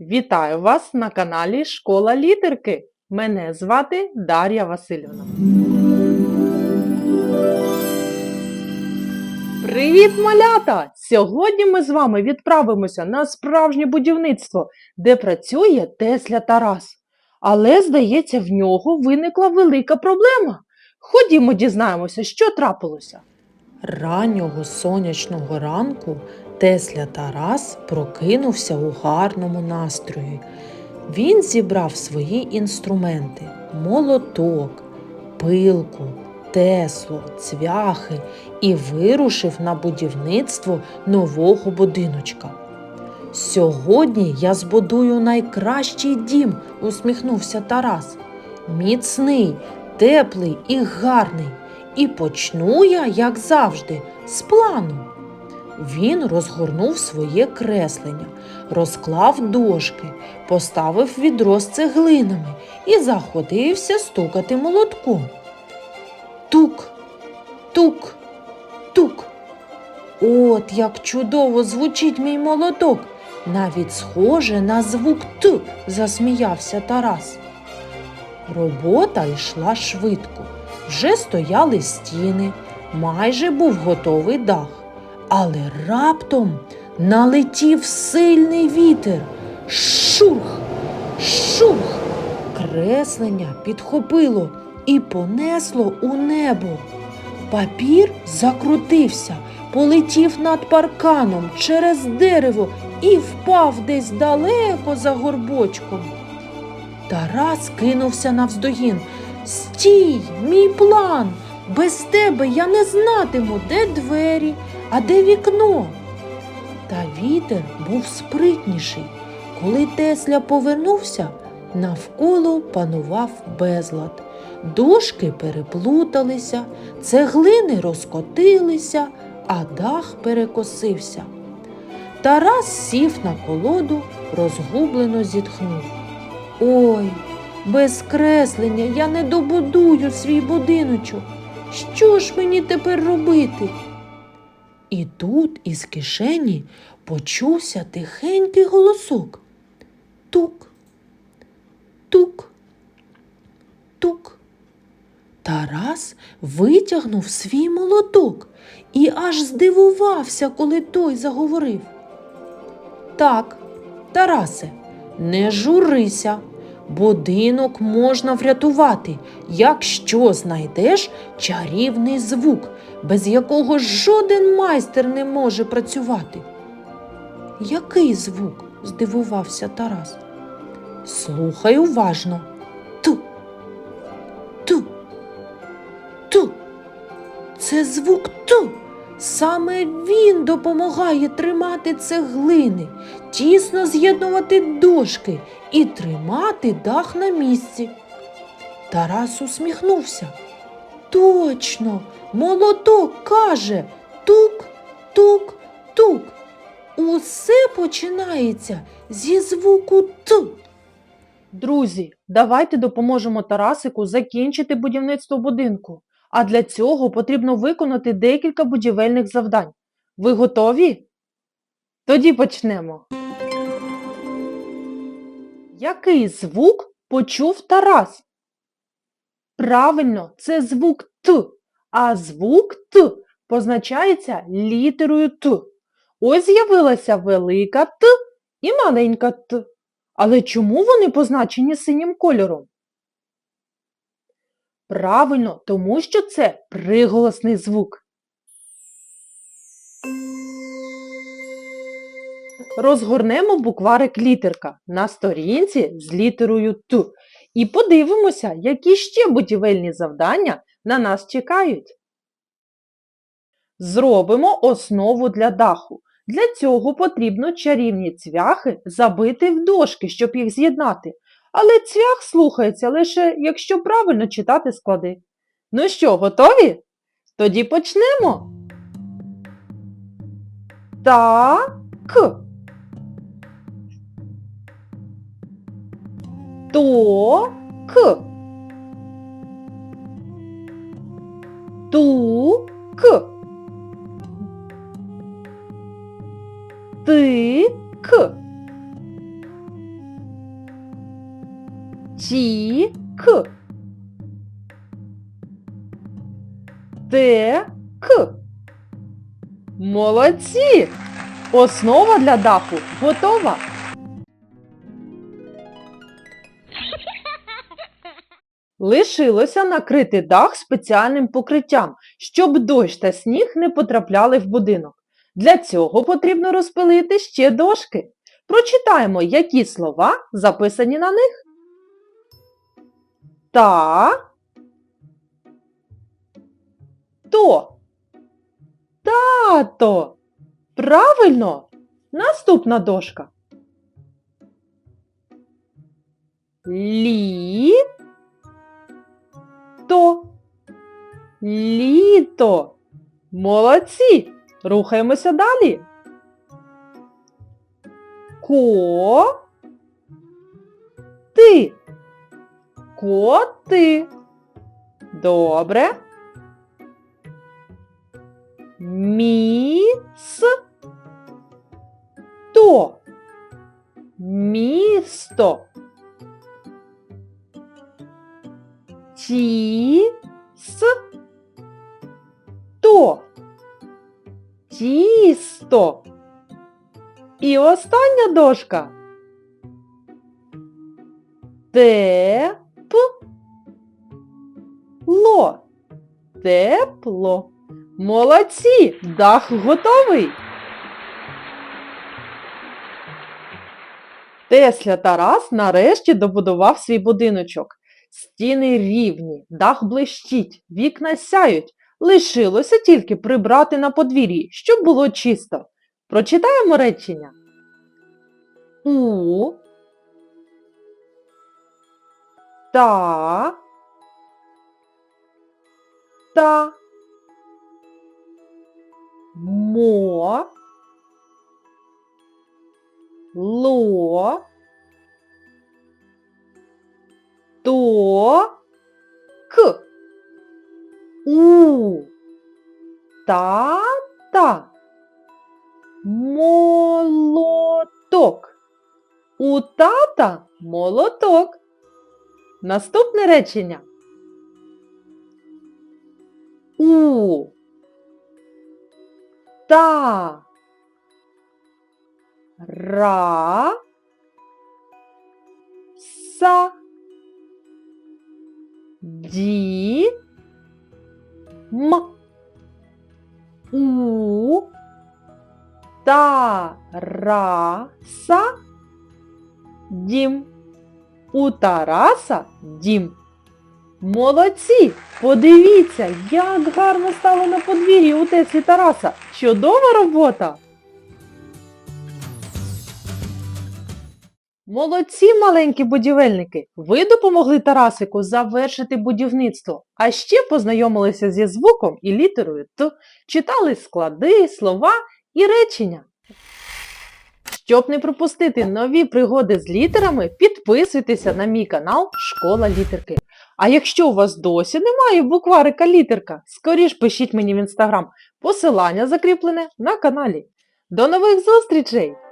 Вітаю вас на каналі Школа літерки. Мене звати Дар'я Васильівна. Привіт, малята! Сьогодні ми з вами відправимося на справжнє будівництво, де працює Тесля Тарас. Але, здається, в нього виникла велика проблема. Ходімо дізнаємося, що трапилося. Раннього сонячного ранку Тесля Тарас прокинувся у гарному настрої. Він зібрав свої інструменти: молоток, пилку, тесло, цвяхи і вирушив на будівництво нового будиночка. Сьогодні я збудую найкращий дім, усміхнувся Тарас. Міцний, теплий і гарний. І почну я, як завжди, з плану. Він розгорнув своє креслення, розклав дошки, поставив відро з цеглинами і заходився стукати молотком. Тук, тук, тук. От як чудово звучить мій молоток. Навіть схоже на звук Т, засміявся Тарас. Робота йшла швидко. Вже стояли стіни, майже був готовий дах. Але раптом налетів сильний вітер. Шурх, шурх. Креслення підхопило і понесло у небо. Папір закрутився, полетів над парканом через дерево і впав десь далеко за горбочком. Тарас кинувся навздогін. Стій, мій план! Без тебе я не знатиму, де двері, а де вікно. Та вітер був спритніший. Коли Тесля повернувся, навколо панував безлад. Дошки переплуталися, цеглини розкотилися, а дах перекосився. Тарас сів на колоду, розгублено зітхнув. Ой, без креслення я не добудую свій будиночок. Що ж мені тепер робити? І тут із кишені почувся тихенький голосок. Тук, тук, тук. Тарас витягнув свій молоток і аж здивувався, коли той заговорив. Так, Тарасе, не журися. Будинок можна врятувати, якщо знайдеш чарівний звук, без якого жоден майстер не може працювати. Який звук? здивувався Тарас. Слухай уважно. Ту. Ту. Ту. Це звук ту. Саме він допомагає тримати цеглини, тісно з'єднувати дошки і тримати дах на місці. Тарас усміхнувся. Точно, молоток каже тук, тук, тук. Усе починається зі звуку Т. Друзі, давайте допоможемо Тарасику закінчити будівництво будинку. А для цього потрібно виконати декілька будівельних завдань. Ви готові? Тоді почнемо. Який звук почув Тарас? Правильно, це звук Т, а звук Т позначається літерою Т. Ось з'явилася велика Т і маленька Т. Але чому вони позначені синім кольором? Правильно, тому що це приголосний звук. Розгорнемо букварик літерка на сторінці з літерою Т і подивимося, які ще будівельні завдання на нас чекають. Зробимо основу для даху. Для цього потрібно чарівні цвяхи забити в дошки, щоб їх з'єднати. Але цвях слухається лише, якщо правильно читати склади. Ну що, готові? Тоді почнемо. Так. То к. Ту к. Ти к. Ті-к. Те-к. Молодці! Основа для даху готова. Лишилося накрити дах спеціальним покриттям, щоб дощ та сніг не потрапляли в будинок. Для цього потрібно розпилити ще дошки. Прочитаємо, які слова записані на них. Та. То. Тато. Правильно. Наступна дошка. Лі. Літо. Молодці. Рухаємося далі. Ко. Ти. Коти. Добре. Міс. То. Місто. Ті. То. Тісто. І остання дошка. Теп. Ло. Тепло. Молодці! Дах готовий. Тесля Тарас нарешті добудував свій будиночок. Стіни рівні, дах блищить, вікна сяють. Лишилося тільки прибрати на подвір'ї, щоб було чисто. Прочитаємо речення. У. Та. Та. Мо. Ло. То. К. У. Та-та. Молоток. У тата молоток. Наступне речення. У. Та. Ра. Са. Ді. М. У. Тараса Дім. У Тараса дім. Молодці! Подивіться, як гарно стало на подвір'ї у Теслі Тараса. Чудова робота! Молодці, маленькі будівельники! Ви допомогли Тарасику завершити будівництво, а ще познайомилися зі звуком і літерою Т, читали склади, слова і речення. Щоб не пропустити нові пригоди з літерами, підписуйтеся на мій канал Школа літерки. А якщо у вас досі немає букварика літерка, скоріш пишіть мені в інстаграм. Посилання закріплене на каналі. До нових зустрічей!